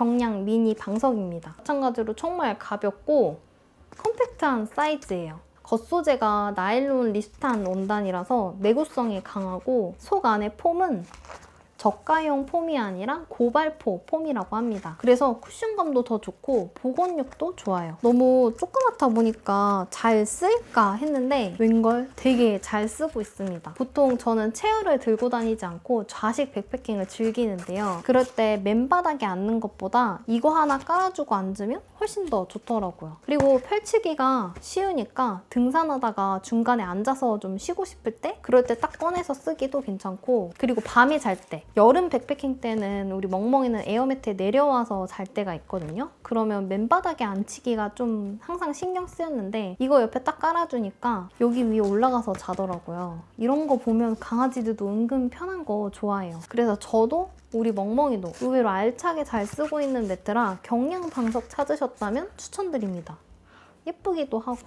경량 미니 방석입니다. 마찬가지로 정말 가볍고 컴팩트한 사이즈예요. 겉소재가 나일론 리스탄 원단이라서 내구성이 강하고 속 안에 폼은 저가형 폼이 아니라 고발포 폼이라고 합니다. 그래서 쿠션감도 더 좋고 보건력도 좋아요. 너무 조그맣다 보니까 잘 쓸까 했는데 웬걸 되게 잘 쓰고 있습니다. 보통 저는 체어를 들고 다니지 않고 좌식 백패킹을 즐기는데요. 그럴 때 맨바닥에 앉는 것보다 이거 하나 깔아주고 앉으면 훨씬 더 좋더라고요. 그리고 펼치기가 쉬우니까 등산하다가 중간에 앉아서 좀 쉬고 싶을 때 그럴 때 딱 꺼내서 쓰기도 괜찮고 그리고 밤에 잘 때 여름 백패킹 때는 우리 멍멍이는 에어매트에 내려와서 잘 때가 있거든요. 그러면 맨바닥에 앉히기가 좀 항상 신경 쓰였는데 이거 옆에 딱 깔아주니까 여기 위에 올라가서 자더라고요. 이런 거 보면 강아지들도 은근 편한 거 좋아해요. 그래서 저도 우리 멍멍이도 의외로 알차게 잘 쓰고 있는 매트라 경량 방석 찾으셨다면 추천드립니다. 예쁘기도 하고요.